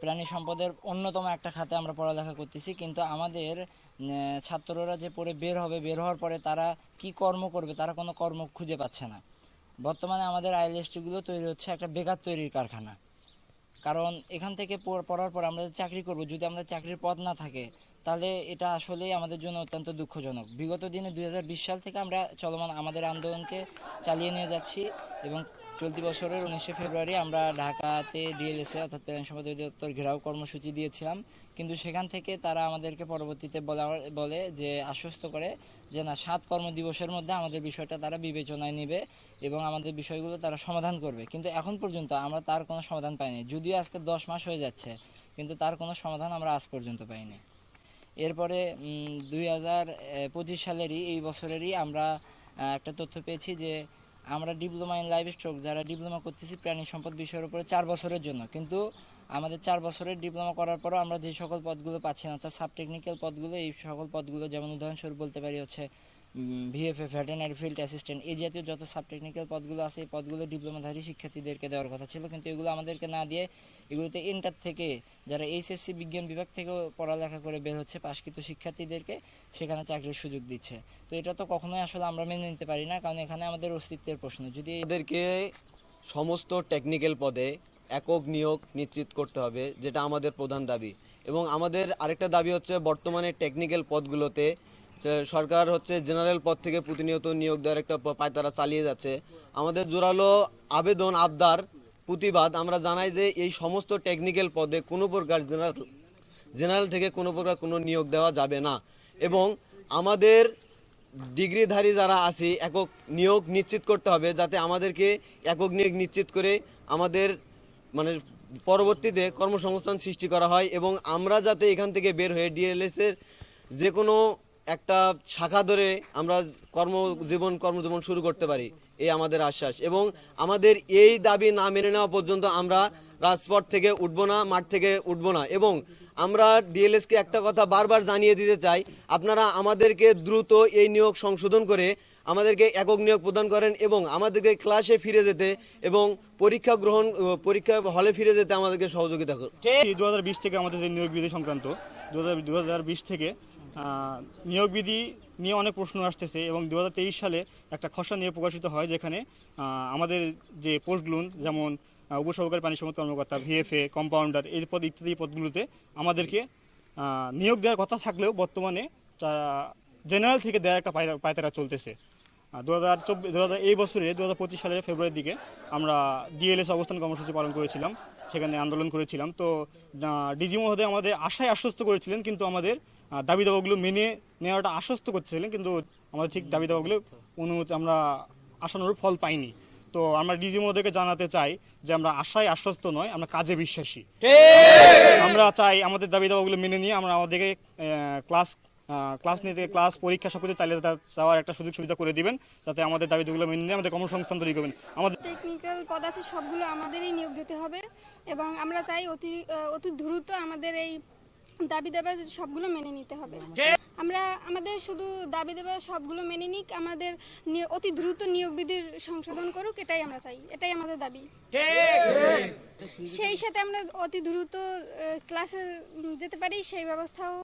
প্রাণী সম্পদের অন্যতম একটা খাতে আমরা পড়ালেখা করতেছি, কিন্তু আমাদের ছাত্ররা যে পড়ে বের হবে, বের হওয়ার পরে তারা কি কর্ম করবে, তারা কোনো কর্ম খুঁজে পাচ্ছে না। বর্তমানে আমাদের আইএলএসটিগুলো তৈরি হচ্ছে একটা বেকার তৈরির কারখানা। কারণ এখান থেকে পড়- পড়ার পর আমরা চাকরি করব, যদি আমাদের চাকরির পদ না থাকে, তাহলে এটা আসলেই আমাদের জন্য অত্যন্ত দুঃখজনক। বিগত দিনে দু হাজার বিশ সাল থেকে আমরা চলমান আমাদের আন্দোলনকে চালিয়ে নিয়ে যাচ্ছি এবং চলতি বছরের উনিশে ফেব্রুয়ারি আমরা ঢাকাতে ডিএলএসএ অর্থাৎ প্রাণ সম্পদ অধিদপ্তর ঘেরাও কর্মসূচি দিয়েছিলাম। কিন্তু সেখান থেকে তারা আমাদেরকে পরবর্তীতে বলা বলে যে, আশ্বস্ত করে যে, না, সাত কর্মদিবসের মধ্যে আমাদের বিষয়টা তারা বিবেচনায় নেবে এবং আমাদের বিষয়গুলো তারা সমাধান করবে। কিন্তু এখন পর্যন্ত আমরা তার কোনো সমাধান পাইনি। যদিও আজকে দশ মাস হয়ে যাচ্ছে, কিন্তু তার কোনো সমাধান আমরা আজ পর্যন্ত পাইনি। এরপরে দুই হাজার পঁচিশ সালেরই, এই বছরেরই আমরা একটা তথ্য পেয়েছি যে আমরা ডিপ্লোমা ইন লাইভ স্টক যারা ডিপ্লোমা করতেছি প্রাণী সম্পদ বিষয়ের উপরে চার বছরের জন্য। কিন্তু আমাদের চার বছরের ডিপ্লোমা করার পরও আমরা যে সকল পদগুলো পাচ্ছি না, অর্থাৎ সাব টেকনিক্যাল পদগুলো, এই সকল পদগুলো যেমন উদাহরণস্বরূপ বলতে পারি হচ্ছে ভিএফএ ভেটেনারি ফিল্ড অ্যাসিস্ট্যান্ট এই জাতীয় যত সাব টেকনিক্যাল পদগুলো আছে, এই পদগুলো ডিপ্লোমাধারী শিক্ষার্থীদেরকে দেওয়ার কথা ছিল। কিন্তু এগুলো আমাদেরকে না দিয়ে এগুলোতে ইন্টার থেকে যারা এইচএসসি বিজ্ঞান বিভাগ থেকেও পড়ালেখা করে বের হচ্ছে, পাশকৃত শিক্ষার্থীদেরকে সেখানে চাকরির সুযোগ দিচ্ছে। তো এটা তো কখনোই আসলে আমরা মেনে নিতে পারি না, কারণ এখানে আমাদের অস্তিত্বের প্রশ্ন। যদি এদেরকে সমস্ত টেকনিক্যাল পদে একক নিয়োগ নিশ্চিত করতে হবে, যেটা আমাদের প্রধান দাবি। এবং আমাদের আরেকটা দাবি হচ্ছে, বর্তমানে টেকনিক্যাল পদগুলোতে সরকার হচ্ছে জেনারেল পদ থেকে প্রতিনিয়ত নিয়োগ দেওয়ার একটা পায়তারা চালিয়ে যাচ্ছে। আমাদের জোরালো আবেদন, আবদার, প্রতিবাদ আমরা জানাই যে এই সমস্ত টেকনিক্যাল পদে কোনো প্রকার জেনারেল জেনারেল থেকে কোনো প্রকার কোনো নিয়োগ দেওয়া যাবে না। এবং আমাদের ডিগ্রিধারী যারা আছি, একক নিয়োগ নিশ্চিত করতে হবে যাতে আমাদেরকে একক নিয়োগ নিশ্চিত করে আমাদের মানে পরবর্তীতে কর্মসংস্থান সৃষ্টি করা হয় এবং আমরা যাতে এখান থেকে বের হয়ে ডিএলএসের যে কোনো একটা শাখা ধরে আমরা কর্মজীবন কর্মজীবন শুরু করতে পারি। এই আমাদের আশ্বাস। এবং আমাদের এই দাবি না মেনে নেওয়া পর্যন্ত আমরা রাজপথ থেকে উঠবো না, মাঠ থেকে উঠবো না। এবং আমরা ডিএলএসকে একটা কথা বারবার জানিয়ে দিতে চাই, আপনারা আমাদেরকে দ্রুত এই নিয়োগ সংশোধন করে আমাদেরকে একক নিয়োগ প্রদান করেন এবং আমাদেরকে ক্লাসে ফিরে যেতে এবং পরীক্ষা গ্রহণ, পরীক্ষা হলে ফিরে যেতে আমাদেরকে সহযোগিতা করুন। দু হাজার বিশ থেকে আমাদের নিয়োগ বিধি সংক্রান্ত দু হাজার বিশ থেকে নিয়োগ বিধি নিয়ে অনেক প্রশ্ন আসতেছে এবং দু হাজার তেইশ সালে একটা খসড়া নিয়ে প্রকাশিত হয় যেখানে আমাদের যে পোস্টগুলো, যেমন উপসহকারী পানি সম্পদ কর্মকর্তা, ভিএফএ, কম্পাউন্ডার, এই পদ, ইত্যাদি পদগুলোতে আমাদেরকে নিয়োগ দেওয়ার কথা থাকলেও বর্তমানে জেনারেল থেকে দেওয়ার একটা পায়তারা চলতেছে। দু হাজার চব্বিশ দু হাজার এই বছরে দু হাজার পঁচিশ সালের ফেব্রুয়ারির দিকে আমরা ডিএলএস অবস্থান কর্মসূচি পালন করেছিলাম, সেখানে আন্দোলন করেছিলাম। তো ডিজি মহোদয় আমাদের আশায় আশ্বস্ত করেছিলেন, কিন্তু আমাদের দাবি দাবাগুলো মেনে নেওয়াটা আশ্বস্ত করছিলেন কিন্তু আমাদের ঠিক দাবি দাবাগুলো অনুমতি আমরা আশানুরূপ ফল পাইনি। তো আমরা ডিজি মহোদয়কে জানাতে চাই যে আমরা আশায় আশ্বস্ত নয় আমরা কাজে বিশ্বাসী। আমরা চাই আমাদের দাবি দাবাগুলো মেনে নিয়ে আমরা আমাদেরকে ক্লাস ক্লাস নিতে ক্লাস পরীক্ষা সব কিছু চালিয়ে যাওয়ার একটা সুযোগ সুবিধা করে দিবেন যাতে আমাদের দাবি দাবিগুলো মেনে নিয়ে আমাদের কর্মসংস্থান তৈরি করবেন। আমাদের টেকনিক্যাল পদ আছে সবগুলো আমাদেরই নিয়োগ দিতে হবে এবং আমরা চাই অতি অতি দ্রুত আমাদের এই দাবি দেবা সবগুলো মেনে নিতে হবে। আমরা আমাদের শুধু দাবি দেবা সবগুলো মেনে নিক আমাদের অতি দ্রুত নিয়োগ বিধির সংশোধন করুক এটাই আমরা চাই এটাই আমাদের দাবি। সেই সাথে আমরা অতি দ্রুত ক্লাসে যেতে পারি সেই ব্যবস্থাও